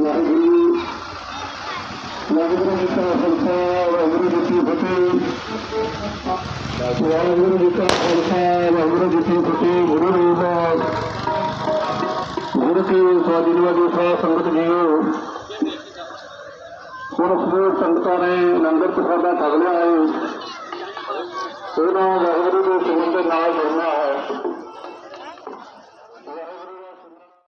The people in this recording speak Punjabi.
ਵਾਹਿਗੁਰੂ ਵਾਹਿਗੁਰੂ ਜੀ ਕਾ ਖਾਲਸਾ ਵਾਹਿਗੁਰੂ ਜੀ ਕੀ ਫਤਿਹ ਵਾਹਿਗੁਰੂ ਜੀ ਕਾ ਖਾਲਸਾ ਵਾਹਿਗੁਰੂ ਜੀ ਕੀ ਫਤਿਹ ਗੁਰੂ ਰਵਿਦਾਸ ਗੁਰੂ ਕੀ ਸਵਾਧੀਨਵਾਦੀ ਸਾਧ ਸੰਗਤ ਜੀਓ ਹੁਣ ਸੰਗਤਾਂ ਨੇ ਲੰਗਰ ਪ੍ਰਸਾਦਾ ਛਕ ਲਿਆ ਹੈ ਉਹਨਾਂ ਵਾਹਿਗੁਰੂ ਦੇ ਸਿਮਰਨ ਦੇ ਨਾਲ ਜੁੜਨਾ ਹੈ